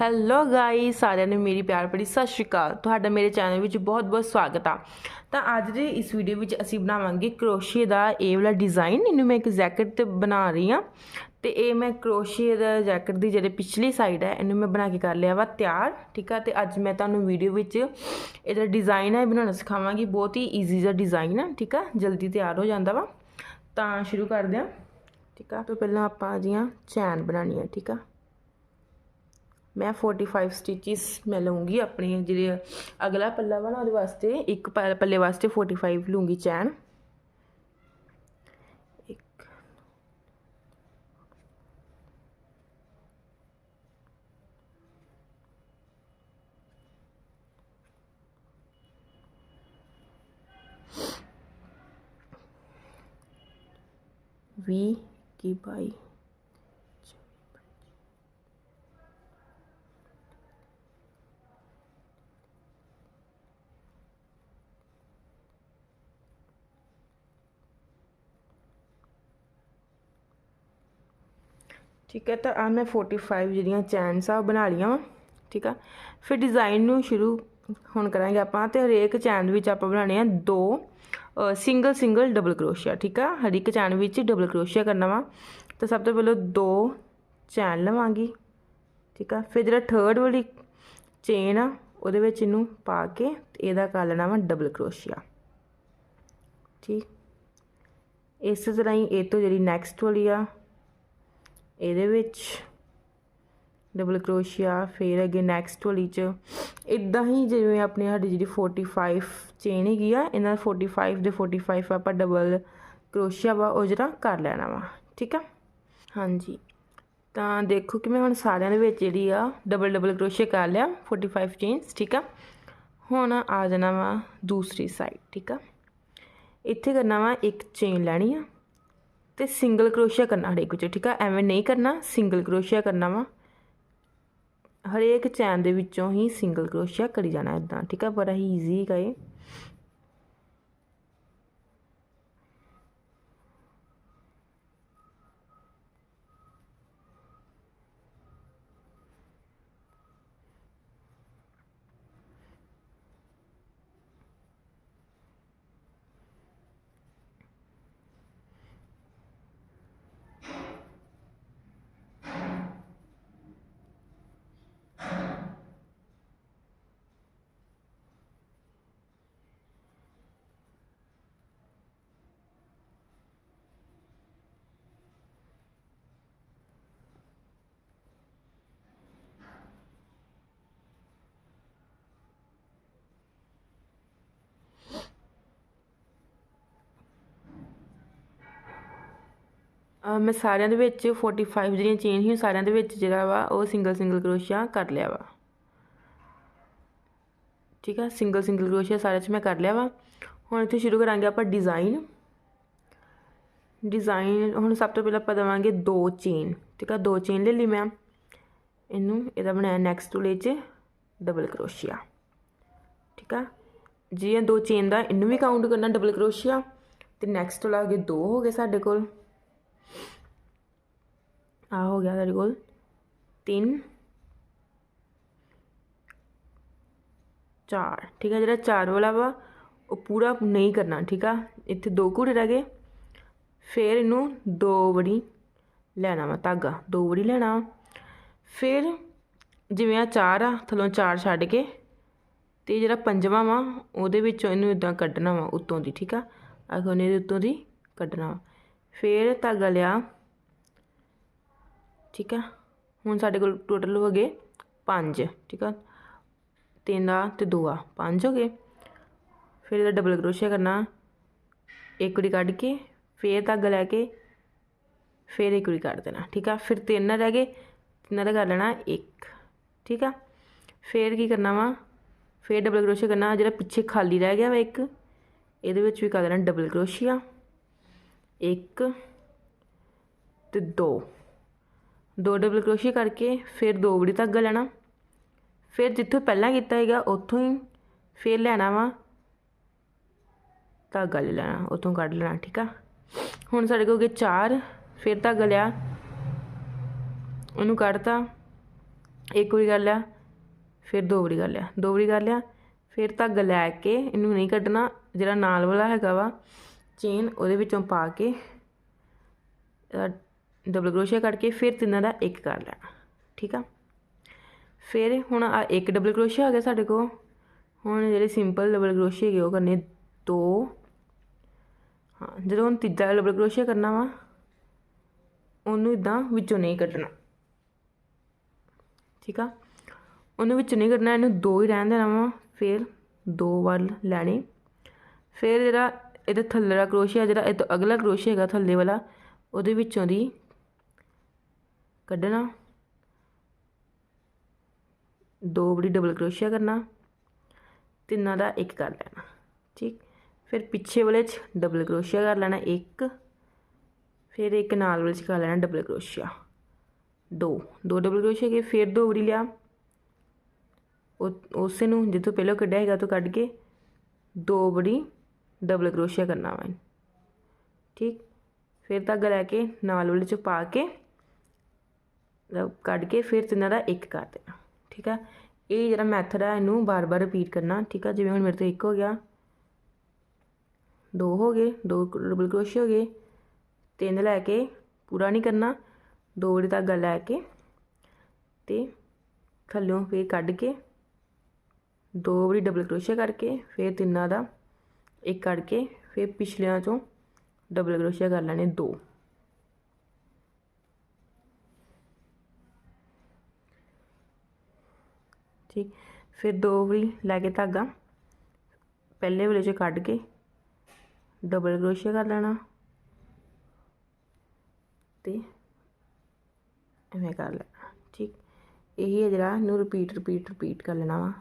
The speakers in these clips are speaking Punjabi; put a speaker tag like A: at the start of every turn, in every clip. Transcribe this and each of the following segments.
A: ਹੈਲੋ ਗਾਇਸ ਸਾਰਿਆਂ ਨੂੰ ਮੇਰੀ ਪਿਆਰ ਭਰੀ ਸਤਿ ਸ਼੍ਰੀ ਅਕਾਲ। ਤੁਹਾਡਾ ਮੇਰੇ ਚੈਨਲ ਵਿੱਚ ਬਹੁਤ-ਬਹੁਤ ਸਵਾਗਤ ਆ। ਤਾਂ ਅੱਜ ਦੇ ਇਸ ਵੀਡੀਓ ਵਿੱਚ ਅਸੀਂ ਬਣਾਵਾਂਗੇ ਕਰੋਸ਼ੀਏ ਦਾ ਇਹ ਵਾਲਾ ਡਿਜ਼ਾਈਨ ਇਹਨੂੰ ਮੈਂ ਇੱਕ ਜੈਕਟ ਤੇ ਬਣਾ ਰਹੀ ਆ ਤੇ ਇਹ ਮੈਂ ਕਰੋਸ਼ੀਏ ਦਾ ਜੈਕਟ ਦੀ ਜਿਹੜੇ ਪਿਛਲੀ ਸਾਈਡ ਹੈ, ਇਹਨੂੰ ਮੈਂ ਬਣਾ ਕੇ ਕਰ ਲਿਆ ਵਾ ਤਿਆਰ, ਠੀਕ ਆ? ਤੇ ਅੱਜ ਮੈਂ ਤੁਹਾਨੂੰ ਵੀਡੀਓ ਵਿੱਚ ਇਹਦਾ ਡਿਜ਼ਾਈਨ ਹੈ, ਇਹ ਬਣਾਉਣਾ ਸਿਖਾਵਾਂਗੀ। ਬਹੁਤ ਹੀ ਈਜ਼ੀ ਜਿਹਾ ਡਿਜ਼ਾਈਨ ਆ, ਠੀਕ ਆ? ਜਲਦੀ ਤਿਆਰ ਹੋ ਜਾਂਦਾ ਵਾ। ਤਾਂ ਸ਼ੁਰੂ ਕਰਦੇ ਆ ਠੀਕ ਆ? ਤੋਂ ਪਹਿਲਾਂ ਆਪਾਂ ਜੀਆਂ ਚੈਨ ਬਣਾਉਣੀ ਹੈ ਠੀਕ ਆ? ਮੈਂ 45 ਸਟਿਚਸ ਮੈਂ ਲਵਾਂਗੀ ਆਪਣੀ ਜਿਹੜੇ ਅਗਲਾ ਪੱਲਾ ਵਾ ਨਾ ਉਹਦੇ ਵਾਸਤੇ, ਇੱਕ ਪੱਲੇ ਵਾਸਤੇ 45 ਲੂੰਗੀ ਚੈਨ। ਵੀਹ ਕੀ ਬਾਈ? ਠੀਕ ਹੈ, ਤਾਂ ਆ ਮੈਂ 45 ਜਿਹੜੀਆਂ ਚੈਨਸ ਆ ਬਣਾ ਲੀਆਂ ਵਾ, ਠੀਕ ਆ। ਫਿਰ ਡਿਜ਼ਾਈਨ ਨੂੰ ਸ਼ੁਰੂ ਹੁਣ ਕਰਾਂਗੇ ਆਪਾਂ, ਤੇ ਹਰੇਕ ਚੈਨ ਵਿੱਚ ਆਪਾਂ ਬਣਾਉਣੇ ਆ ਦੋ ਸਿੰਗਲ ਸਿੰਗਲ ਡਬਲ ਕਰੋਸ਼ੀਆ ਠੀਕ ਆ। ਹਰ ਇੱਕ ਚੈਨ ਵਿੱਚ ਡਬਲ ਕਰੋਸ਼ੀਆ ਕਰਨਾ ਵਾ। ਤਾਂ ਸਭ ਤੋਂ ਪਹਿਲਾਂ ਦੋ ਚੈਨ ਲਵਾਂਗੀ, ਠੀਕ ਆ। ਫਿਰ ਜਿਹੜਾ ਥਰਡ ਵਾਲੀ ਚੇਨ ਆ, ਉਹਦੇ ਵਿੱਚ ਇਹਨੂੰ ਪਾ ਕੇ ਤੇ ਇਹਦਾ ਕਰ ਲੈਣਾ ਵਾ ਡਬਲ ਕਰੋਸ਼ੀਆ ਠੀਕ? ਇਸੇ ਤਰ੍ਹਾਂ ਹੀ ਇਹ ਤੋਂ ਜਿਹੜੀ ਨੈਕਸਟ ਵਾਲੀ ਆ ਇਹਦੇ ਵਿੱਚ ਡਬਲ ਕਰੋਸ਼ੀਆ ਫਿਰ ਅੱਗੇ ਨੈਕਸਟ ਵਾਲੀ ਚ ਇਦਾਂ ਹੀ ਜਿਵੇਂ ਆਪਣੀ ਸਾਡੀ ਜਿਹੜੀ 45 ਚੇਨ ਹੈਗੀ ਆ, ਇਹਨਾਂ 45 ਦੇ 45 ਆਪਾਂ ਡਬਲ ਕਰੋਸ਼ੀਆ ਵਾ ਉਹ ਜਿਹੜਾ ਕਰ ਲੈਣਾ ਵਾ, ਠੀਕ ਆ? ਹਾਂਜੀ। ਤਾਂ ਦੇਖੋ ਕਿ ਮੈਂ ਹੁਣ ਸਾਰਿਆਂ ਦੇ ਵਿੱਚ ਜਿਹੜੀ ਆ ਡਬਲ ਡਬਲ ਕਰੋਸ਼ੀਆ ਕਰ ਲਿਆ 45 ਚੇਨਸ ਠੀਕ ਆ? ਹੁਣ ਆ ਜਾਣਾ ਵਾ ਦੂਸਰੀ ਸਾਈਡ ਠੀਕ ਆ? ਇੱਥੇ ਕਰਨਾ ਵਾ ਇੱਕ ਚੇਨ ਲੈਣੀ ਆ। ਤੇ ਸਿੰਗਲ ਕਰੋਸ਼ੀਆ ਕਰਨਾ ਹਰੇਕ ਵਿੱਚ, ਠੀਕ ਆ? ਐਵੇਂ ਨਹੀਂ ਕਰਨਾ ਸਿੰਗਲ ਕਰੋਸ਼ੀਆ ਕਰਨਾ ਵਾ। ਹਰੇਕ ਚੈਨ ਦੇ ਵਿੱਚੋਂ ਹੀ ਸਿੰਗਲ ਕਰੋਸ਼ੀਆ ਕਰੀ ਜਾਣਾ ਇਦਾਂ ਠੀਕ ਆ? ਬੜਾ ਹੀ ਈਜ਼ੀ ਹੈ ਇਹ। ਮੈਂ ਸਾਰਿਆਂ ਦੇ ਵਿੱਚ 45 ਜਿਹੜੀਆਂ ਚੇਨ ਸੀ ਸਾਰਿਆਂ ਦੇ ਵਿੱਚ ਜਿਹੜਾ ਵਾ ਉਹ ਸਿੰਗਲ ਸਿੰਗਲ ਕਰੋਸ਼ੀਆ ਕਰ ਲਿਆ ਵਾ। ਠੀਕ ਆ? ਸਿੰਗਲ ਸਿੰਗਲ ਕਰੋਸ਼ੀਆ ਸਾਰਿਆਂ 'ਚ ਮੈਂ ਕਰ ਲਿਆ ਵਾ। ਹੁਣ ਇੱਥੇ ਸ਼ੁਰੂ ਕਰਾਂਗੇ ਆਪਾਂ ਡਿਜ਼ਾਈਨ ਡਿਜ਼ਾਈਨ ਹੁਣ ਸਭ ਤੋਂ ਪਹਿਲਾਂ ਆਪਾਂ ਦੇਵਾਂਗੇ ਦੋ ਚੇਨ ਠੀਕ ਆ? ਦੋ ਚੇਨ ਲੈ ਲਈ ਮੈਂ। ਇਹਨੂੰ ਇਹਦਾ ਬਣਾਇਆ ਨੈਕਸਟ ਵਾਲੇ 'ਚ ਡਬਲ ਕਰੋਸ਼ੀਆ। ਠੀਕ ਆ? ਜੀ ਇਹ ਦੋ ਚੇਨ ਦਾ ਇਹਨੂੰ ਵੀ ਕਾਊਂਟ ਕਰਨਾ ਡਬਲ ਕਰੋਸ਼ੀਆ, ਤੇ ਨੈਕਸਟ ਵਾਲਾ ਅੱਗੇ ਦੋ ਹੋ ਗਏ ਸਾਡੇ ਕੋਲ। ਆ ਹੋ ਗਿਆ ਸਾਡੇ ਕੋਲ 3 4 ਠੀਕ ਹੈ ਜਿਹੜਾ ਚਾਰ ਵਾਲਾ ਵਾ, ਉਹ ਪੂਰਾ ਨਹੀਂ ਕਰਨਾ, ਠੀਕ ਆ? ਇੱਥੇ ਦੋ ਘੂੜੇ ਰਹਿ ਗਏ, ਫਿਰ ਇਹਨੂੰ ਦੋ ਵੜੀ ਲੈਣਾ ਵਾ, ਧਾਗਾ, ਦੋ ਵੜੀ ਲੈਣਾ ਫਿਰ ਜਿਵੇਂ ਆ ਚਾਰ ਆ, ਥੱਲੋਂ ਚਾਰ ਛੱਡ ਕੇ, ਤੇ ਜਿਹੜਾ ਪੰਜਵਾਂ ਵਾ, ਉਹਦੇ ਵਿੱਚੋਂ ਇਹਨੂੰ ਇਦਾਂ ਕੱਢਣਾ ਵਾ, ਉੱਤੋਂ ਦੀ, ਠੀਕ ਆ? ਆਖੋ ਨੇ ਉੱਤੋਂ ਦੀ ਕੱਢਣਾ ਵਾ। ਫਿਰ ਧਾਗਾ ਲਿਆ ਠੀਕ ਆ? ਹੁਣ ਸਾਡੇ ਕੋਲ ਟੋਟਲ ਹੋ ਗਏ 5 ਠੀਕ ਆ? ਤਿੰਨ ਆ ਤੇ ਦੋ ਆ। 5 ਹੋ ਗਏ। ਫਿਰ ਇਹਦਾ ਡਬਲ ਕਰੋਸ਼ੀਆ ਕਰਨਾ। ਇੱਕ ਵਾਰੀ ਕੱਢ ਕੇ, ਫਿਰ ਧਾਗਾ ਲੈ ਕੇ, ਫਿਰ ਇੱਕ ਵਾਰੀ ਕੱਢ ਦੇਣਾ। ਠੀਕ ਆ? ਫਿਰ ਤਿੰਨ ਰਹਿ ਗਏ। ਤਿੰਨਾਂ ਦਾ ਕਰ ਲੈਣਾ ਇੱਕ। ਠੀਕ ਆ? ਫਿਰ ਕੀ ਕਰਨਾ ਵਾ? ਫਿਰ ਡਬਲ ਕਰੋਸ਼ੀਆ ਕਰਨਾ। ਜਿਹੜਾ ਪਿੱਛੇ ਖਾਲੀ ਰਹਿ ਗਿਆ ਵਾ ਇੱਕ, ਇਹਦੇ ਵਿੱਚ ਵੀ ਕਰ ਲੈਣਾ ਡਬਲ ਕਰੋਸ਼ੀਆ। ਇੱਕ ਅਤੇ ਦੋ। ਦੋ ਡਬਲ ਕਰੋਸ਼ੀਆ ਕਰਕੇ ਫਿਰ ਦੋ ਵੜੀ ਧਾਗਾ ਲੈਣਾ। ਫਿਰ ਜਿੱਥੋਂ ਪਹਿਲਾਂ ਕੀਤਾ ਹੈਗਾ ਉੱਥੋਂ ਹੀ ਫਿਰ ਲੈਣਾ ਵਾ ਧਾਗਾ ਲੈ ਲੈਣਾ, ਉੱਥੋਂ ਕੱਢ ਲੈਣਾ, ਠੀਕ ਆ? ਹੁਣ ਸਾਡੇ ਕੋਲ ਗਏ ਚਾਰ, ਫਿਰ ਧਾਗਾ ਲਿਆ। ਉਹਨੂੰ ਕੱਢਤਾ। ਇੱਕ ਵਾਰੀ ਕਰ ਲਿਆ, ਫਿਰ ਦੋ ਵਾਰੀ ਕਰ ਲਿਆ। ਦੋ ਵਾਰੀ ਕਰ ਲਿਆ, ਫਿਰ ਧਾਗਾ ਲੈ ਕੇ ਇਹਨੂੰ ਨਹੀਂ ਕੱਢਣਾ, ਜਿਹੜਾ ਨਾਲ ਵਾਲਾ ਹੈਗਾ ਵਾ। ਚੇਨ ਉਹਦੇ ਵਿੱਚੋਂ ਪਾ ਕੇ ਡਬਲ ਕਰੋਸ਼ੀਆ ਕੱਢ ਕੇ ਫਿਰ ਤਿੰਨਾਂ ਦਾ ਇੱਕ ਕਰ ਲੈਣਾ, ਠੀਕ ਆ? ਫਿਰ ਹੁਣ ਆ ਇੱਕ ਡਬਲ ਕਰੋਸ਼ੀਆ ਆ ਗਿਆ ਸਾਡੇ ਕੋਲ, ਹੁਣ ਜਿਹੜੇ ਸਿੰਪਲ ਡਬਲ ਕਰੋਸ਼ੀਆ ਹੈਗੇ ਉਹ ਕਰਨੇ ਦੋ। ਹਾਂ, ਜਦੋਂ ਹੁਣ ਤੀਜਾ ਡਬਲ ਕਰੋਸ਼ੀਆ ਕਰਨਾ ਵਾ, ਉਹਨੂੰ ਇਦਾਂ ਵਿੱਚੋਂ ਨਹੀਂ ਕੱਢਣਾ, ਠੀਕ ਆ? ਉਹਨੂੰ ਵਿੱਚੋਂ ਨਹੀਂ ਕੱਢਣਾ, ਇਹਨੂੰ ਦੋ ਹੀ ਰਹਿਣ ਦੇਣਾ ਵਾ, ਫਿਰ ਦੋ ਵਾਰ ਲੈਣੇ। ਫਿਰ ਜਿਹੜਾ ਇਹਦੇ ਥੱਲੇ ਦਾ ਕਰੋਸ਼ੀਆ ਜਿਹੜਾ, ਇਹ ਤੋਂ ਅਗਲਾ ਕਰੋਸ਼ੀਆ ਹੈਗਾ ਥੱਲੇ ਵਾਲਾ, ਉਹਦੇ ਵਿੱਚੋਂ ਦੀ ਕੱਢਣਾ। ਦੋ ਵਾਰੀ ਡਬਲ ਕਰੋਸ਼ੀਆ ਕਰਨਾ। ਤਿੰਨਾਂ ਦਾ ਇੱਕ ਕਰ ਲੈਣਾ, ਠੀਕ? ਫਿਰ ਪਿੱਛੇ ਵਾਲੇ 'ਚ ਡਬਲ ਕਰੋਸ਼ੀਆ ਕਰ ਲੈਣਾ ਇੱਕ। ਫਿਰ ਇੱਕ ਨਾਲ ਵਾਲੇ 'ਚ ਕਰ ਲੈਣਾ ਡਬਲ ਕਰੋਸ਼ੀਆ। ਦੋ ਦੋ ਡਬਲ ਕਰੋਸ਼ੀਆ ਕੇ ਫਿਰ ਦੋ ਵਾਰੀ ਲਿਆ। ਉਹ, ਉਸੇ ਨੂੰ ਜਿੱਥੋਂ ਪਹਿਲਾਂ ਕੱਢਿਆ ਹੈਗਾ ਤੋਂ ਕੱਢ ਕੇ ਦੋ ਵਾਰੀ ਡਬਲ ਕਰੋਸ਼ੀਆ ਕਰਨਾ ਵਾ ਠੀਕ? ਫਿਰ ਧਾਗਾ ਲੈ ਕੇ ਨਾਲ ਵਾਲੇ 'ਚ ਪਾ ਕੇ ਕੱਢ ਕੇ ਫਿਰ ਤਿੰਨਾਂ ਦਾ ਇੱਕ ਕਰ ਦੇਣਾ। ਠੀਕ ਆ? ਇਹ ਜਿਹੜਾ ਮੈਥਡ ਆ, ਇਹਨੂੰ ਬਾਰ-ਬਾਰ ਰਿਪੀਟ ਕਰਨਾ। ਠੀਕ ਆ? ਜਿਵੇਂ ਹੁਣ ਮੇਰੇ ਤੋਂ ਇੱਕ ਹੋ ਗਿਆ। ਦੋ ਹੋ ਗਏ। ਦੋ ਡਬਲ ਕਰੋਸ਼ੀਆ ਹੋ ਗਏ। ਤਿੰਨ ਲੈ ਕੇ ਪੂਰਾ ਨਹੀਂ ਕਰਨਾ। ਦੋ ਵਾਰੀ ਧਾਗਾ ਲੈ ਕੇ ਤੇ ਥੱਲਿਓਂ ਫੇਰ ਕੱਢ ਕੇ ਦੋ ਵਾਰੀ ਡਬਲ ਕਰੋਸ਼ੀਆ ਕਰਕੇ ਫਿਰ ਤਿੰਨਾਂ ਦਾ ਇੱਕ ਕੱਢ ਕੇ ਫਿਰ ਪਿਛਲਿਆਂ ਚੋਂ ਡਬਲ ਕਰੋਸ਼ੀਆ ਕਰ ਲੈਣੇ ਦੋ। ਠੀਕ, ਫਿਰ ਦੋ ਵਾਰੀ ਲੈ ਕੇ ਧਾਗਾ। ਪਹਿਲੇ ਵਾਲੇ 'ਚੋਂ ਕੱਢ ਕੇ ਡਬਲ ਕਰੋਸ਼ੀਆ ਕਰ ਲੈਣਾ। ਤੇ ਐਵੇਂ ਕਰ ਲੈਣਾ। ਠੀਕ, ਇਹੀ ਹੈ ਜਿਹੜਾ ਨੂੰ ਰਿਪੀਟ ਰਿਪੀਟ ਰਿਪੀਟ ਕਰ ਲੈਣਾ ਵਾ।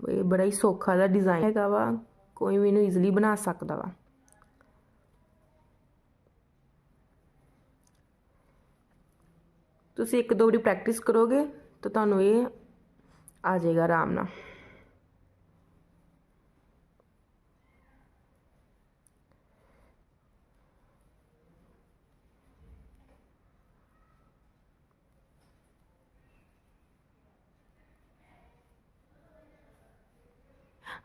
A: ਇਹ ਬੜਾ ਹੀ ਸੌਖਾ ਦਾ ਡਿਜ਼ਾਈਨ ਹੈਗਾ ਵਾ, ਕੋਈ ਵੀ ਇਹਨੂੰ ਈਜ਼ੀਲੀ ਬਣਾ ਸਕਦਾ ਵਾ। ਤੁਸੀਂ ਇੱਕ ਦੋ ਵਾਰੀ ਪ੍ਰੈਕਟਿਸ ਕਰੋਗੇ ਤਾਂ ਤੁਹਾਨੂੰ ਇਹ ਆ ਜਾਏਗਾ ਆਰਾਮ ਨਾਲ।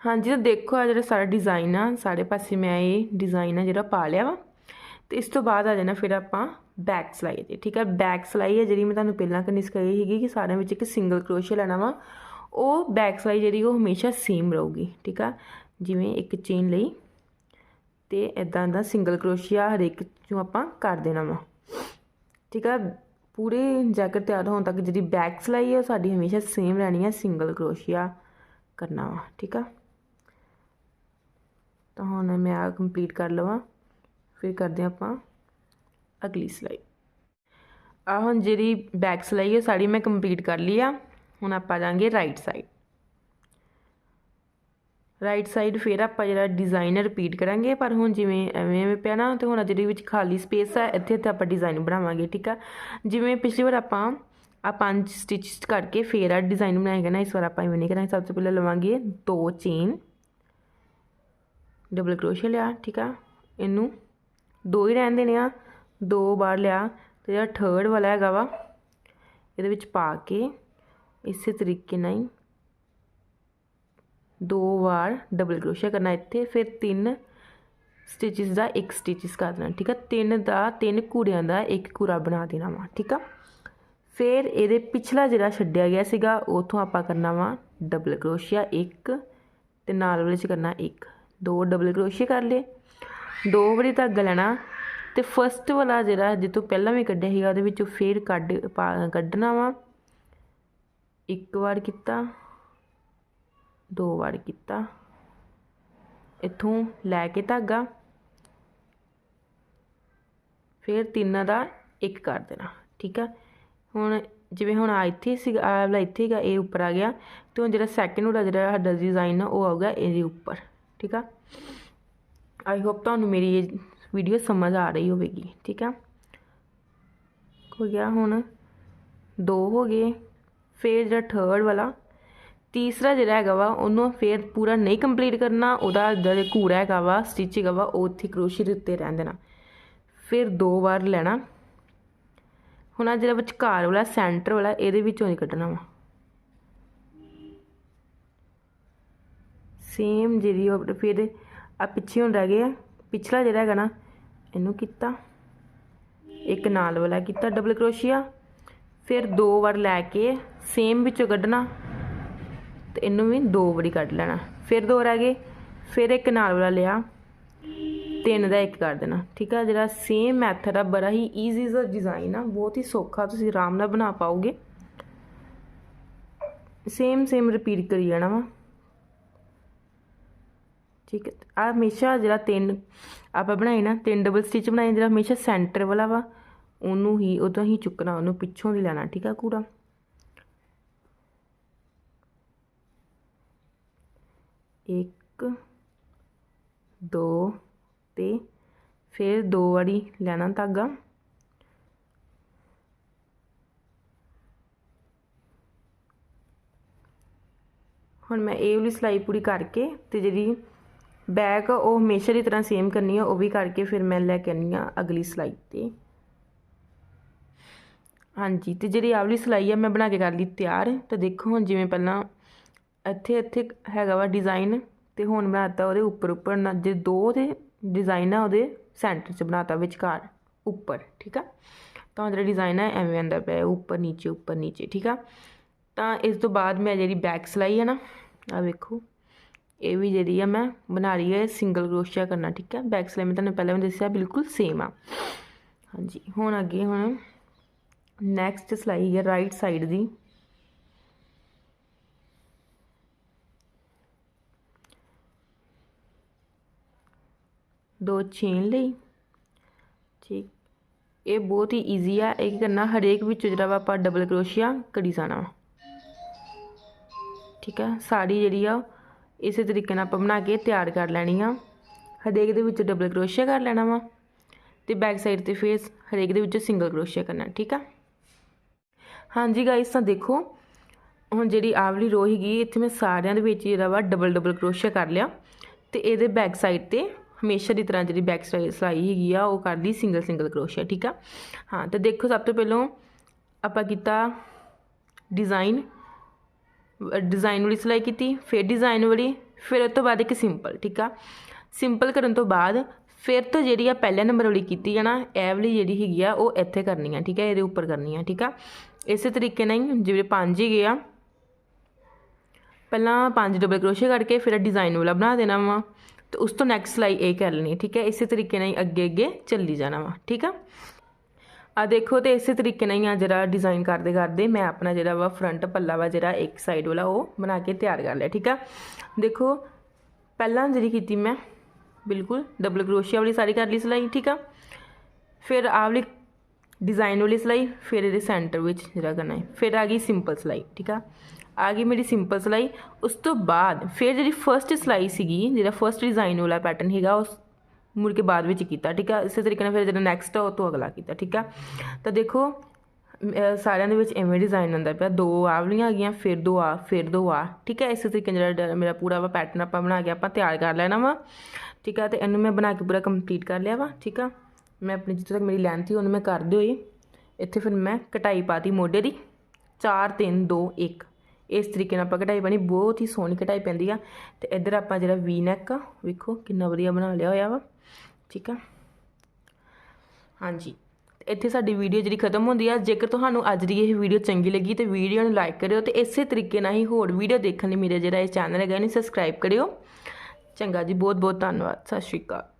A: ਹਾਂਜੀ, ਤਾਂ ਦੇਖੋ ਆ ਜਿਹੜਾ ਸਾਰਾ ਡਿਜ਼ਾਈਨ ਆ ਸਾਰੇ ਪਾਸੇ ਮੈਂ ਇਹ ਡਿਜ਼ਾਈਨ ਆ ਜਿਹੜਾ ਪਾ ਲਿਆ ਵਾ। ਤੇ ਇਸ ਤੋਂ ਬਾਅਦ ਆ ਜਾਣਾ ਫਿਰ ਆਪਾਂ ਬੈਕ ਸਲਾਈ ਤੇ, ਠੀਕ ਹੈ ਬੈਕ ਸਲਾਈ ਹੈ ਜਿਹੜੀ ਮੈਂ ਤੁਹਾਨੂੰ ਪਹਿਲਾਂ ਕਰਨੀ ਸਿਖਾਈ ਸੀਗੀ ਕਿ ਸਾਰਿਆਂ ਵਿੱਚ ਇੱਕ ਸਿੰਗਲ ਕਰੋਸ਼ੀਆ ਲੈਣਾ ਵਾ। ਉਹ ਬੈਕ ਸਲਾਈ ਜਿਹੜੀ ਉਹ ਹਮੇਸ਼ਾ ਸੇਮ ਰਹੂਗੀ, ਠੀਕ ਆ? ਜਿਵੇਂ ਇੱਕ ਚੇਨ ਲਈ ਤੇ ਇਦਾਂ ਦਾ ਸਿੰਗਲ ਕਰੋਸ਼ੀਆ ਹਰੇਕ ਚੋਂ ਆਪਾਂ ਕਰ ਦੇਣਾ ਵਾ। ਠੀਕ ਆ? ਪੂਰੇ ਜੈਕਟ ਤਿਆਰ ਹੋਣ ਤੱਕ ਜਿਹੜੀ ਬੈਕ ਸਲਾਈ ਹੈ ਸਾਡੀ ਹਮੇਸ਼ਾ ਸੇਮ ਰਹਿਣੀ ਹੈ ਸਿੰਗਲ ਕਰੋਸ਼ੀਆ ਕਰਨਾ ਵਾ, ਠੀਕ ਆ? ਤਾਂ ਹੁਣ ਮੈਂ ਆ ਕੰਪਲੀਟ ਕਰ ਲਵਾਂ। ਫਿਰ ਕਰਦੇ ਆਪਾਂ ਅਗਲੀ ਸਿਲਾਈ ਆ ਹੁਣ ਜਿਹੜੀ ਬੈਕ ਸਿਲਾਈ ਹੈ ਸਾਡੀ ਮੈਂ ਕੰਪਲੀਟ ਕਰ ਲਈ ਆ। ਹੁਣ ਆਪਾਂ ਜਾਾਂਗੇ ਰਾਈਟ ਸਾਈਡ ਰਾਈਟ ਸਾਈਡ ਫਿਰ ਆਪਾਂ ਜਿਹੜਾ ਡਿਜ਼ਾਈਨ ਰਿਪੀਟ ਕਰਾਂਗੇ। ਪਰ ਹੁਣ ਜਿਵੇਂ ਐਵੇਂ ਐਵੇਂ ਪਿਆ ਨਾ, ਤੇ ਹੁਣ ਜਿਹੜੀ ਵਿੱਚ ਖਾਲੀ ਸਪੇਸ ਆ। ਇੱਥੇ ਤੇ ਆਪਾਂ ਡਿਜ਼ਾਈਨ ਬਣਾਵਾਂਗੇ, ਠੀਕ ਆ? ਜਿਵੇਂ ਪਿਛਲੀ ਵਾਰ ਆਪਾਂ ਆ ਪੰਜ ਸਟਿਚ ਕਰਕੇ ਫੇਰ ਆ ਡਿਜ਼ਾਈਨ ਬਣਾਏਗਾ ਨਾ, ਇਸ ਵਾਰ ਆਪਾਂ ਇਵੇਂ ਨਹੀਂ ਕਰਾਂਗੇ। ਸਭ ਤੋਂ ਪਹਿਲਾਂ ਲਵਾਂਗੇ ਦੋ ਚੇਨ ਡਬਲ ਕਰੋਸ਼ੀਆ ਲਿਆ, ਠੀਕ ਆ? ਇਹਨੂੰ ਦੋ ਹੀ ਰਹਿਣ ਦੇਣੇ ਆ, ਦੋ ਬਾਰ ਲਿਆ ਤੇ ਜਿਹੜਾ ਥਰਡ ਵਾਲਾ ਹੈਗਾ ਵਾ, ਇਹਦੇ ਵਿੱਚ ਪਾ ਕੇ ਇਸੇ ਤਰੀਕੇ ਨਾਲ ਹੀ ਦੋ ਵਾਰ ਡਬਲ ਕਰੋਸ਼ੀਆ ਕਰਨਾ ਇੱਥੇ, ਫਿਰ ਤਿੰਨ ਸਟਿਚਸ ਦਾ ਇੱਕ ਸਟਿਚਸ ਕਰ ਦੇਣਾ, ਠੀਕ ਆ? ਤਿੰਨ ਦਾ, ਤਿੰਨ ਕੂੜਿਆਂ ਦਾ ਇੱਕ ਕੂੜਾ ਬਣਾ ਦੇਣਾ ਵਾ, ਠੀਕ ਆ? ਫਿਰ ਇਹਦੇ ਪਿਛਲਾ ਜਿਹੜਾ ਛੱਡਿਆ ਗਿਆ ਸੀਗਾ, ਉਥੋਂ ਆਪਾਂ ਕਰਨਾ ਵਾ ਡਬਲ ਕਰੋਸ਼ੀਆ ਇੱਕ ਤੇ ਨਾਲ ਵਾਲੇ ਚ ਕਰਨਾ ਇੱਕ। ਦੋ ਡਬਲ ਕਰੋਸ਼ੀਆ ਕਰ ਲਏ। ਦੋ ਵਾਰੀ ਧਾਗਾ ਲੈਣਾ। ਤੇ ਫਸਟ ਵਾਲਾ ਜਿਹੜਾ ਜਿੱਤੋਂ ਪਹਿਲਾਂ ਵੀ ਕੱਢਿਆ ਸੀਗਾ, ਉਹਦੇ ਵਿੱਚੋਂ ਫੇਰ ਕੱਢ ਕੱਢਣਾ ਵਾ। ਇੱਕ ਵਾਰ ਕੀਤਾ। ਦੋ ਵਾਰ ਕੀਤਾ। ਇੱਥੋਂ ਲੈ ਕੇ ਧਾਗਾ। ਫਿਰ ਤਿੰਨਾਂ ਦਾ ਇੱਕ ਕਰ ਦੇਣਾ, ਠੀਕ ਆ? ਹੁਣ ਜਿਵੇਂ ਹੁਣ ਆ ਇੱਥੇ ਸੀਗਾ, ਆ ਵਾਲਾ ਇੱਥੇ ਹੈਗਾ ਇਹ ਉੱਪਰ ਆ ਗਿਆ। ਤੇ ਹੁਣ ਜਿਹੜਾ ਸੈਕਿੰਡ ਵਾਲਾ ਜਿਹੜਾ ਸਾਡਾ ਡਿਜ਼ਾਈਨ ਆ, ਉਹ ਆਊਗਾ ਇਹਦੇ ਉੱਪਰ। ਠੀਕ ਆ? ਆਈ ਹੋਪ ਤੁਹਾਨੂੰ ਮੇਰੀ ਇਹ ਵੀਡੀਓ ਸਮਝ ਆ ਰਹੀ ਹੋਵੇਗੀ, ਠੀਕ ਆ? ਹੋ ਗਿਆ ਹੁਣ ਦੋ ਹੋ ਗਏ, ਫਿਰ ਜਿਹੜਾ ਥਰਡ ਵਾਲਾ, ਤੀਸਰਾ ਜਿਹੜਾ ਹੈਗਾ ਵਾ, ਉਹਨੂੰ ਫਿਰ ਪੂਰਾ ਨਹੀਂ ਕੰਪਲੀਟ ਕਰਨਾ, ਉਹਦਾ ਜਿਹੜਾ ਘੂੜਾ ਹੈਗਾ ਵਾ ਸਟਿਚ ਹੈਗਾ ਵਾ, ਉਹ ਉੱਥੇ ਕਰੋਸ਼ੀ ਦੇ ਉੱਤੇ ਰਹਿਣ ਦੇਣਾ। ਫਿਰ ਦੋ ਵਾਰ ਲੈਣਾ। ਹੁਣ ਆ ਜਿਹੜਾ ਵਿਚਕਾਰ ਵਾਲਾ ਸੈਂਟਰ ਵਾਲਾ, ਇਹਦੇ ਵਿੱਚੋਂ ਨਹੀਂ ਕੱਢਣਾ ਵਾ। ਸੇਮ ਜਿਹੜੀ ਉਹ ਫਿਰ ਆ ਪਿੱਛੇ ਹੁਣ ਰਹਿ ਗਏ ਆ। ਪਿਛਲਾ ਜਿਹੜਾ ਹੈਗਾ ਨਾ, ਇਹਨੂੰ ਕੀਤਾ। ਇੱਕ ਨਾਲ ਵਾਲਾ ਕੀਤਾ ਡਬਲ ਕਰੋਸ਼ੀਆ। ਫਿਰ ਦੋ ਵਾਰ ਲੈ ਕੇ ਸੇਮ ਵਿੱਚੋਂ ਕੱਢਣਾ। ਤੇ ਇਹਨੂੰ ਵੀ ਦੋ ਵਾਰੀ ਕੱਢ ਲੈਣਾ। ਫਿਰ ਦੋ ਰਹਿ ਗਏ। ਫਿਰ ਇੱਕ ਨਾਲ ਵਾਲਾ ਲਿਆ। ਤਿੰਨ ਦਾ ਇੱਕ ਕਰ ਦੇਣਾ। ਠੀਕ ਆ, ਜਿਹੜਾ ਸੇਮ ਮੈਥਡ ਆ, ਬੜਾ ਹੀ ਈਜ਼ੀ ਜਿਹਾ ਡਿਜ਼ਾਈਨ ਆ। ਬਹੁਤ ਹੀ ਸੌਖਾ ਤੁਸੀਂ ਆਰਾਮ ਨਾਲ ਬਣਾ ਪਾਓਗੇ। ਸੇਮ ਸੇਮ ਰਿਪੀਟ ਕਰੀ ਜਾਣਾ ਵਾ। ਠੀਕ ਹੈ। ਆ ਹਮੇਸ਼ਾ ਜਿਹੜਾ ਤਿੰਨ, ਆਪਾਂ ਬਣਾਏ ਨਾ, ਤਿੰਨ ਡਬਲ ਸਟਿਚ ਬਣਾਏ, ਜਿਹੜਾ ਹਮੇਸ਼ਾ ਸੈਂਟਰ ਵਾਲਾ ਵਾ, ਉਹਨੂੰ ਹੀ ਉਦੋਂ ਹੀ ਚੁੱਕਣਾ, ਉਹਨੂੰ ਪਿੱਛੋਂ ਦੀ ਲੈਣਾ, ਠੀਕ ਆ ਕੂੜਾ? ਇੱਕ, ਦੋ ਤੇ ਫਿਰ ਦੋ ਵਾਰੀ ਲੈਣਾ ਧਾਗਾ। ਹੁਣ ਮੈਂ ਇਹ ਵਾਲੀ ਸਿਲਾਈ ਪੂਰੀ ਕਰਕੇ ਤੇ ਜਿਹੜੀ ਬੈਕ ਉਹ ਹਮੇਸ਼ਾ ਦੀ ਤਰ੍ਹਾਂ ਸੇਮ ਕਰਨੀ ਆ, ਉਹ ਵੀ ਕਰਕੇ ਫਿਰ ਮੈਂ ਲੈ ਕੇ ਆਨੀ ਆ ਅਗਲੀ ਸਿਲਾਈ ਤੇ। ਹਾਂਜੀ, ਤੇ ਜਿਹੜੀ ਆਵਲੀ ਸਿਲਾਈ ਆ, ਮੈਂ ਬਣਾ ਕੇ ਕਰ ਲਈ ਤਿਆਰ। ਤਾਂ ਦੇਖੋ ਹੁਣ ਜਿਵੇਂ ਪਹਿਲਾਂ ਇੱਥੇ ਇੱਥੇ ਹੈਗਾ ਵਾ ਡਿਜ਼ਾਈਨ ਤੇ ਹੁਣ ਬਣਾਤਾ ਉਹਦੇ ਉੱਪਰ ਉੱਪਰ ਨਾ ਜੇ ਦੋ ਦੇ ਡਿਜ਼ਾਈਨ ਆ, ਉਹਦੇ ਸੈਂਟਰ 'ਚ ਬਣਾਤਾ ਵਿਚਕਾਰ, ਉੱਪਰ, ਠੀਕ ਆ? ਤਾਂ ਜਿਹੜਾ ਡਿਜ਼ਾਈਨ ਆ, ਐਵੇਂ ਆਂਦਾ ਪਿਆ ਉੱਪਰ, ਨੀਚੇ ਉੱਪਰ, ਨੀਚੇ, ਠੀਕ ਆ? ਤਾਂ ਇਸ ਤੋਂ ਬਾਅਦ ਮੈਂ ਜਿਹੜੀ ਬੈਕ ਸਿਲਾਈ ਹੈ ਨਾ ਆ ਵੇਖੋ। ਇਹ ਵੀ ਜਿਹੜੀ ਆ ਮੈਂ ਬਣਾ ਲਈ ਹੈ ਸਿੰਗਲ ਕਰੋਸ਼ੀਆ ਕਰਨਾ, ਠੀਕ ਹੈ ਬੈਕ ਸਿਲਾਈ ਮੈਂ ਤੁਹਾਨੂੰ ਪਹਿਲਾਂ ਵੀ ਦੱਸਿਆ, ਬਿਲਕੁਲ ਸੇਮ ਆ। ਹਾਂਜੀ, ਹੁਣ ਅੱਗੇ ਹੁਣ ਨੈਕਸਟ ਸਿਲਾਈ ਹੈ ਰਾਈਟ ਸਾਈਡ ਦੀ। ਦੋ ਚੇਨ ਲਈ। ਠੀਕ। ਇਹ ਬਹੁਤ ਹੀ ਈਜ਼ੀ ਆ, ਇਹ ਕੀ ਕਰਨਾ, ਹਰੇਕ ਵਿੱਚ ਜਿਹੜਾ ਵਾ ਆਪਾਂ ਡਬਲ ਕਰੋਸ਼ੀਆ ਕਰੀ ਜਾਣਾ। ਠੀਕ ਹੈ ਸਾੜੀ ਜਿਹੜੀ ਆ ਇਸੇ ਤਰੀਕੇ ਨਾਲ ਆਪਾਂ ਬਣਾ ਕੇ ਤਿਆਰ ਕਰ ਲੈਣੀ ਆ। ਹਰੇਕ ਦੇ ਵਿੱਚ ਡਬਲ ਕਰੋਸ਼ੀਆ ਕਰ ਲੈਣਾ ਵਾ ਤੇ ਬੈਕ ਸਾਈਡ ਤੇ ਫੇਸ ਹਰੇਕ ਦੇ ਵਿੱਚ ਸਿੰਗਲ ਕਰੋਸ਼ੀਆ ਕਰਨਾ, ਠੀਕ ਆ? ਹਾਂਜੀ ਗਾਇਸ ਤਾਂ ਦੇਖੋ, ਹੁਣ ਜਿਹੜੀ ਆਵਲੀ ਰੋ ਹੈਗੀ ਇੱਥੇ ਮੈਂ ਸਾਰਿਆਂ ਦੇ ਵਿੱਚ ਜਿਹੜਾ ਵਾ ਡਬਲ ਡਬਲ ਕਰੋਸ਼ੀਆ ਕਰ ਲਿਆ ਤੇ ਇਹਦੇ ਬੈਕ ਸਾਈਡ ਤੇ ਹਮੇਸ਼ਾ ਦੀ ਤਰ੍ਹਾਂ ਜਿਹੜੀ ਬੈਕ ਸਿਲਾਈ ਹੈਗੀ ਆ, ਉਹ ਕਰ ਲਈ ਸਿੰਗਲ ਸਿੰਗਲ ਕਰੋਸ਼ੀਆ ਠੀਕ ਆ? ਹਾਂ, ਤੇ ਦੇਖੋ ਸਭ ਤੋਂ ਪਹਿਲਾਂ ਆਪਾਂ ਕੀਤਾ ਡਿਜ਼ਾਈਨ ਡਿਜ਼ਾਈਨ ਵਾਲੀ ਸਿਲਾਈ ਕੀਤੀ, ਫਿਰ ਡਿਜ਼ਾਈਨ ਵਾਲੀ, ਫਿਰ ਉਸ ਤੋਂ ਬਾਅਦ ਇੱਕ ਸਿੰਪਲ ਠੀਕ ਆ? ਸਿੰਪਲ ਕਰਨ ਤੋਂ ਬਾਅਦ ਫਿਰ ਤੋਂ ਜਿਹੜੀ ਆ ਪਹਿਲੇ ਨੰਬਰ ਵਾਲੀ ਕੀਤੀ ਜਾਣਾ, ਇਹ ਵਾਲੀ ਜਿਹੜੀ ਹੈਗੀ ਆ, ਉਹ ਇੱਥੇ ਕਰਨੀ ਆ, ਠੀਕ ਆ? ਇਹਦੇ ਉੱਪਰ ਕਰਨੀ ਆ, ਠੀਕ ਆ? ਇਸੇ ਤਰੀਕੇ ਨਾਲ ਹੀ ਜਿਵੇਂ ਪੰਜ ਹੀ ਗਿਆ ਪਹਿਲਾਂ ਪੰਜ ਡਬਲ ਕਰੋਸ਼ੇ ਕਰਕੇ ਫਿਰ ਡਿਜ਼ਾਈਨ ਵਾਲਾ ਬਣਾ ਦੇਣਾ ਵਾ, ਤੇ ਉਸ ਤੋਂ ਨੈਕਸਟ ਸਿਲਾਈ ਇਹ ਕਰ ਲੈਣੀ ਠੀਕ ਹੈ ਇਸੇ ਤਰੀਕੇ ਨਾਲ ਹੀ ਅੱਗੇ ਅੱਗੇ ਚੱਲੀ ਜਾਣਾ ਵਾ, ਠੀਕ ਆ? ਆ ਦੇਖੋ ਤੇ ਇਸੇ ਤਰੀਕੇ ਨਾਲ ਹੀ ਆ ਜਿਹੜਾ ਡਿਜ਼ਾਈਨ ਕਰਦੇ ਕਰਦੇ ਮੈਂ ਆਪਣਾ ਜਿਹੜਾ ਵਾ ਫਰੰਟ ਪੱਲਾ ਵਾ ਜਿਹੜਾ ਇੱਕ ਸਾਈਡ ਵਾਲਾ ਉਹ ਬਣਾ ਕੇ ਤਿਆਰ ਕਰ ਲਿਆ, ਠੀਕ ਆ? ਦੇਖੋ, ਪਹਿਲਾਂ ਜਿਹੜੀ ਕੀਤੀ ਮੈਂ, ਬਿਲਕੁਲ ਡਬਲ ਕਰੋਸ਼ੀਆ ਵਾਲੀ ਸਾਰੀ ਕਰ ਲਈ ਸਿਲਾਈ, ਠੀਕ ਆ? ਫਿਰ ਆਹ ਵਾਲੀ ਡਿਜ਼ਾਈਨ ਵਾਲੀ ਸਿਲਾਈ, ਫਿਰ ਇਹਦੇ ਸੈਂਟਰ ਵਿੱਚ ਜਿਹੜਾ ਕਰਨਾ ਹੈ, ਫਿਰ ਆ ਗਈ ਸਿੰਪਲ ਸਿਲਾਈ, ਠੀਕ ਆ? ਆ ਗਈ ਮੇਰੀ ਸਿੰਪਲ ਸਿਲਾਈ, ਉਸ ਤੋਂ ਬਾਅਦ ਫਿਰ ਜਿਹੜੀ ਫਰਸਟ ਸਿਲਾਈ ਸੀਗੀ, ਜਿਹੜਾ ਫਰਸਟ ਡਿਜ਼ਾਈਨ ਵਾਲਾ ਪੈਟਰਨ ਹੈਗਾ, ਉਸ ਮੁੜ ਕੇ ਬਾਅਦ ਵਿੱਚ ਕੀਤਾ, ਠੀਕ ਆ? ਇਸੇ ਤਰੀਕੇ ਨਾਲ ਫਿਰ ਜਿਹੜਾ ਨੈਕਸਟ ਆ ਉਹ ਤੋਂ ਅਗਲਾ ਕੀਤਾ, ਠੀਕ ਆ? ਤਾਂ ਦੇਖੋ ਸਾਰਿਆਂ ਦੇ ਵਿੱਚ ਐਵੇਂ ਡਿਜ਼ਾਈਨ ਹੁੰਦਾ ਪਿਆ, ਦੋ ਆਵਲੀਆਂ ਆ ਗਈਆਂ, ਫਿਰ ਦੋ ਆ ਫਿਰ ਦੋ ਆ ਠੀਕ ਹੈ ਇਸੇ ਤਰੀਕੇ ਜਿਹੜਾ ਮੇਰਾ ਪੂਰਾ ਵਾ ਪੈਟਰਨ ਆਪਾਂ ਬਣਾ ਕੇ ਆਪਾਂ ਤਿਆਰ ਕਰ ਲੈਣਾ ਵਾ, ਠੀਕ ਆ? ਤੇ ਇਹਨੂੰ ਮੈਂ ਬਣਾ ਕੇ ਪੂਰਾ ਕੰਪਲੀਟ ਕਰ ਲਿਆ ਵਾ, ਠੀਕ ਆ? ਮੈਂ ਆਪਣੀ ਜਿੱਥੋਂ ਤੱਕ ਮੇਰੀ ਲੈਂਥ ਸੀ, ਉਹਨੂੰ ਮੈਂ ਕਰਦੇ ਹੋਏ ਇੱਥੇ ਫਿਰ ਮੈਂ ਕਟਾਈ ਪਾਤੀ ਮੋਢੇ ਦੀ 4 3 2 1 ਇਸ ਤਰੀਕੇ ਨਾਲ ਆਪਾਂ ਕਢਾਈ ਬਣੀ, ਬਹੁਤ ਹੀ ਸੋਹਣੀ ਕਢਾਈ ਪੈਂਦੀ ਆ। ਤੇ ਇੱਧਰ ਆਪਾਂ ਜਿਹੜਾ ਵੀ ਨੈਕ ਆ, ਵੇਖੋ ਕਿੰਨਾ ਵਧੀਆ ਬਣਾ ਲਿਆ ਹੋਇਆ ਵਾ। ਠੀਕ ਆ? ਹਾਂਜੀ। ਇੱਥੇ ਸਾਡੀ ਵੀਡੀਓ ਜਿਹੜੀ ਖਤਮ ਹੁੰਦੀ ਆ, ਜੇਕਰ ਤੁਹਾਨੂੰ ਅੱਜ ਦੀ ਇਹ ਵੀਡੀਓ ਚੰਗੀ ਲੱਗੀ ਤੇ ਵੀਡੀਓ ਨੂੰ ਲਾਈਕ ਕਰਿਓ ਤੇ ਇਸੇ ਤਰੀਕੇ ਨਾਲ ਹੀ ਹੋਰ ਵੀਡੀਓ ਦੇਖਣ ਲਈ ਮੇਰੇ ਜਿਹੜਾ ਇਹ ਚੈਨਲ ਹੈਗਾ, ਇਹਨੂੰ ਸਬਸਕ੍ਰਾਈਬ ਕਰਿਓ। ਚੰਗਾ ਜੀ ਬਹੁਤ ਬਹੁਤ ਧੰਨਵਾਦ। ਸਤਿ ਸ਼੍ਰੀ ਅਕਾਲ।